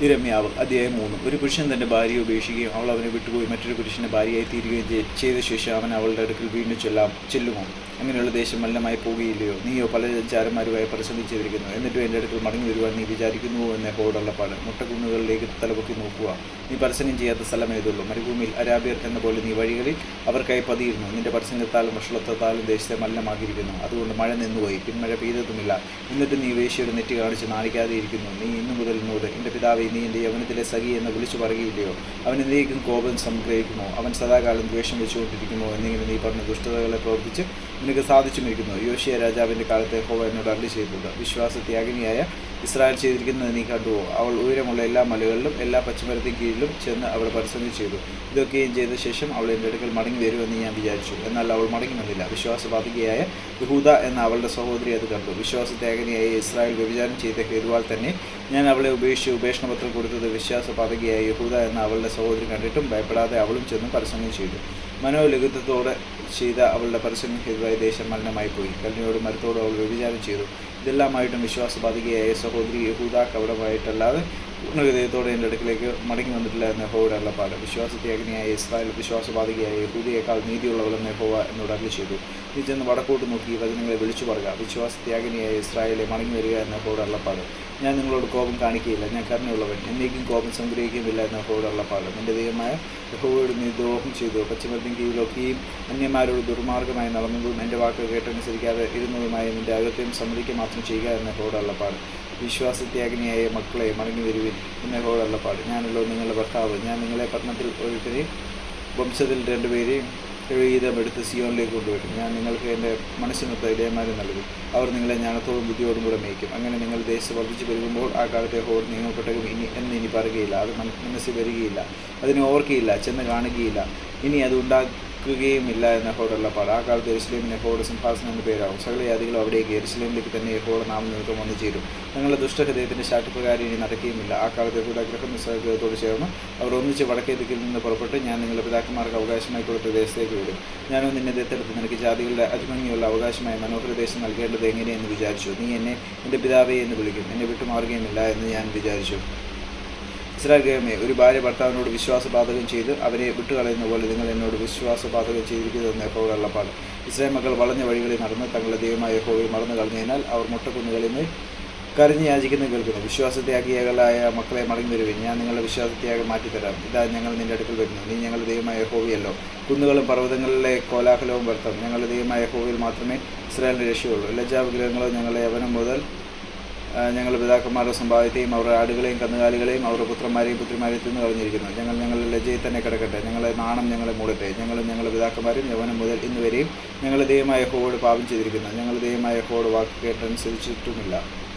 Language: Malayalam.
ഇരമ്യാവ് അധ്യായം മൂന്ന്. ഒരു പുരുഷൻ തന്റെ ഭാര്യയെ ഉപേക്ഷിക്കുകയും അവൾ അവനെ വിട്ടുപോയി. മറ്റൊരു പുരുഷന്റെ ഭാര്യയായി തീരുകയും ചെയ്- ചെയ്ത ശേഷം അവൻ അവളുടെ അടുക്കൽ വീണ്ടും ചെല്ലാം ചെല്ലുമോ? അങ്ങനെയുള്ള ദേശം മല്ലമായി പോവുകയില്ലയോ നീയോ പല ചാരന്മാരുമായി പരിശ്രമം ചെയ്തിരിക്കുന്നു എന്നിട്ടും എന്റെ അടുക്കൽ മടങ്ങി വരുവാൻ നീ വിചാരിക്കുന്നുവോ എന്ന ഹോടുള്ളപ്പാട് മുട്ടക്കുന്നുകളിലേക്ക് തലപൊക്കി നോക്കുക. നീ പരസ്യം ചെയ്യാത്ത സ്ഥലം ഏതുള്ളൂ മരുഭൂമിയിൽ അരാബിയർ എന്ന പോലെ നീ വഴികളിൽ അവർക്കായി പതിയിരുന്നു. നിന്റെ പരസ്യത്താലും വഷളത്വത്താലും ദേശത്തെ മല്ലമാക്കിയിരിക്കുന്നു അതുകൊണ്ട് മഴ നിന്നുപോയി. പിന്മഴ പെയ്തതുമില്ല. എന്നിട്ട് നീ വേശിയുടെ നെറ്റി കാണിച്ച് നാണിക്കാതെ ഇരിക്കുന്നു നീ ഇന്നു മുതൽ നൂറ് എന്റെ പിതാവെ നീ എന്റെ യവനത്തിലെ സഖി എന്ന് വിളിച്ചു പറയുകയില്ലയോ? അവൻ എന്നേക്കും കോപം സംഗ്രഹിക്കുമോ? അവൻ സദാകാലം ദ്വേഷം വെച്ചുകൊണ്ടിരിക്കുമോ? എന്നിങ്ങനെ നീ പറഞ്ഞ ദുഷ്ടതകളെ പ്രവർത്തിച്ച് നിനക്ക് സാധിച്ചുമിരിക്കുന്നു. യോശിയ രാജാവിന്റെ കാലത്തെ ഹോവ എന്നോട് അരളി ചെയ്തിട്ടുണ്ട്. വിശ്വാസത്യാഗിനിയായ ഇസ്രായേൽ ചെയ്തിരിക്കുന്നത് നീ കണ്ടുവോ അവൾ ഉയരമുള്ള എല്ലാ മലകളിലും എല്ലാ പച്ചമരത്തിൻ കീഴിലും ചെന്ന് അവിടെ പരിശ്രമം ചെയ്തു. ഇതൊക്കെയും ചെയ്ത ശേഷം അവൾ എന്റെ അടുക്കൽ മടങ്ങി വരുമെന്ന് ഞാൻ വിചാരിച്ചു. എന്നാൽ അവൾ മടങ്ങി വന്നില്ല. വിശ്വാസബാധികയായ യഹൂദ എന്ന അവളുടെ സഹോദരി അത് കണ്ടു. വിശ്വാസത്യാഗിനിയായ ഇസ്രായേൽ വ്യഭിചാരം ചെയ്ത ഹേതുവാൽ തന്നെ ഞാൻ അവളെ ഉപേക്ഷിച്ച് ഉപേക്ഷണപത്രം കൊടുത്തത് വിശ്വാസപാതകയായ യഹൂദ എന്ന അവളുടെ സഹോദരി കണ്ടിട്ടും ഭയപ്പെടാതെ അവളും ചെന്ന് പരസംഗം ചെയ്തു. മനോലഘിത്വത്തോടെ ചെയ്ത അവളുടെ പരസംഗം ഹെതുവായ ദേശം മലിനമായി പോയി. കല്ലിനോടും മരത്തോടും അവൾ വ്യഭിചാരം ചെയ്തു. ഇതെല്ലാമായിട്ടും വിശ്വാസബാധികയായ സഹോദരി യഹൂദ കവടമായിട്ടല്ലാതെ പൂർണഹൃദയത്തോടെ എന്റെ അടുക്കിലേക്ക് മടങ്ങി വന്നിട്ടില്ല എന്ന ഹോയുടെ അള്ളപ്പാട് വിശ്വാസത്യാഗിനിയായ ഇസ്രായേൽ വിശ്വാസബാധികയായ യഹൂദിയേക്കാൾ നീതിയുള്ളവളെന്ന് യഹോവ എന്നോട് അരളി ചെയ്തു. നീ ചെന്ന് വടക്കോട്ട് നോക്കി വചനങ്ങളെ വിളിച്ചു പറയുക വിശ്വാസത്യാഗിനിയായ ഇസ്രായേലെ മടങ്ങി വരിക എന്ന ഹോയുടെ അള്ളപ്പാട് ഞാൻ നിങ്ങളോട് കോപം കാണിക്കുകയില്ല. ഞാൻ കരുണയുള്ളവൻ. എന്നേക്കും കോപം സംഗ്രഹിക്കുകയുമില്ല എന്ന ഹോടുള്ള പാഠം എന്റെ ദൈവമായ ഹോയോട് നീ ദ്രോഹം ചെയ്തു. പശ്ചിമത്തിൻ കീഴിലൊക്കെയും അന്യന്മാരോട് ദുർമാർഗമായി നടന്നതും എന്റെ വാക്ക് കേട്ടനുസരിക്കാതെ ഇരുന്നതുമായി നിന്റെ അകത്തെയും സമ്മതിക്കുക മാത്രം ചെയ്യുക എന്ന ഹോടുള്ള പാഠം വിശ്വാസത്യാഗിനിയായ മക്കളെ മടങ്ങി വരുവിൻ എന്ന ഹോടുള്ള പാഠം ഞാനല്ലോ നിങ്ങളുടെ ഭർത്താവ്. ഞാൻ നിങ്ങളെ പട്ടണത്തിൽ ഒരുത്തരെയും വംശത്തിൽ രണ്ടുപേരെയും വീതം എടുത്ത് സിയോണിലേക്ക് കൊണ്ടുവരും. ഞാൻ നിങ്ങൾക്ക് എന്റെ മനസ്സിനൊത്ത ഇടയന്മാരെ നൽകും. അവർ നിങ്ങളെ ജ്ഞാനത്തോടും ബുദ്ധിയോടും കൂടെ മേയ്ക്കും. അങ്ങനെ നിങ്ങൾ ദേശം വർദ്ധിച്ചു പെരുകുമ്പോൾ ആ കാലത്തെ ഹോർ നിങ്ങൾക്കൊട്ടകം ഇനി എന്ന് ഇനി പറയുകയില്ല. അത് മന- മനസ്സിൽ വരികയില്ല. അതിനെ ഓർക്കുകയില്ല ചെന്ന് കാണുകയില്ല. ഇനി അത് ഉണ്ടാക്കുകയുമില്ല എന്ന ഹോടുള്ള പാട് ആ കാലത്ത് എരുസലേമിന് യഹോയുടെ സിംഹാസനം എന്ന് പേരാവും സകല ജാതികളും അവിടേക്ക് എരുസലേമിലേക്ക് തന്നെ യഹോയുടെ നാമം നിമിത്തം വന്നു ചേരും. ഞങ്ങളുടെ ദുഷ്ടഹൃദയത്തിന്റെ ശാഠ്യപ്രകാരം ഇനി നടക്കുകയുമില്ല. ആ കാലത്ത് യഹൂദ ഗ്രഹം നിസ്സഹൃദയത്തോട് ചേർന്ന്. അവർ ഒന്നിച്ച് വടക്കേ ദിക്കിൽ നിന്ന് പുറപ്പെട്ട് ഞാൻ നിങ്ങളുടെ പിതാക്കന്മാർക്ക് അവകാശമായി കൊടുത്ത ദേശത്തേക്ക് വിടും. ഞാനും നിന്നെ ദത്തെടുത്ത് നിനക്ക് ജാതികളുടെ അതിഭംഗിയുള്ള അവകാശമായ മനോഹര ദേശം നൽകേണ്ടത് എങ്ങനെയെന്ന് വിചാരിച്ചു. നീ എന്നെ എന്റെ പിതാവേ എന്ന് വിളിക്കും. എന്നെ വിട്ടുമാറുകയുമില്ല എന്ന് ഞാൻ വിചാരിച്ചു. ഗൃഹമേ ഒരു ഭാര്യ ഭർത്താവിനോട് വിശ്വാസപാതകം ചെയ്ത് അവരെ വിട്ടുകളയുന്ന പോലെ നിങ്ങൾ എന്നോട് വിശ്വാസപാതകം ചെയ്തിരിക്കുന്നതെന്ന് എപ്പോൾ കള്ളപ്പാട്. ഇസ്രായേൽ മക്കൾ വളഞ്ഞ വഴികളിൽ നടന്ന് തങ്ങളുടെ ദൈവമായ യഹോവയെ മറന്നു കളഞ്ഞതിനാൽ അവർ മുട്ടക്കുന്നുകളിൽ നിന്ന് കരഞ്ഞ് യാചിക്കുന്ന കേൾക്കുന്നു. വിശ്വാസത്യാഗികളായ മക്കളെ മടങ്ങി വരുവിൻ. ഞാൻ നിങ്ങളുടെ വിശ്വാസത്യാഗം മാറ്റിത്തരാം. ഇതാ ഞങ്ങൾ നിന്റെ അടുക്കൽ വരുന്നു. നീ ഞങ്ങളുടെ ദൈവമായ ഹോവിയല്ലോ കുന്നുകളും പർവതങ്ങളിലെ കോലാഹലവും വർത്തം ഞങ്ങളുടെ ദൈവമായ ഹോവിയിൽ മാത്രമേ ഇസ്രായേലിന് രക്ഷയുള്ളൂ. ലജ്ജാവിഗ്രഹങ്ങളോ ഞങ്ങളെ യവനം മുതൽ ആ, ഞങ്ങളുടെ പിതാക്കന്മാരുടെ സമ്പാദ്യത്തെയും അവരുടെ ആടുകളെയും കന്നുകാലികളെയും അവരുടെ പുത്രന്മാരെയും പുത്രിമാരെയും തിന്നു കളഞ്ഞിരിക്കുന്നു. ഞങ്ങൾ ഞങ്ങളുടെ ലജ്ജയിൽ തന്നെ കിടക്കട്ടെ. ഞങ്ങളെ നാണം ഞങ്ങളെ മൂടട്ടെ. ഞങ്ങളും ഞങ്ങളുടെ പിതാക്കന്മാരും യവനം മുതൽ ഇന്നുവരെയും ഞങ്ങളുടെ ദൈവമായ ഹോവോട് പാപം ചെയ്തിരിക്കുന്നു. ഞങ്ങൾ ദൈവമായ ഹോവോട് വാക്ക് കേട്ടനുസരിച്ചിട്ടുമില്ല.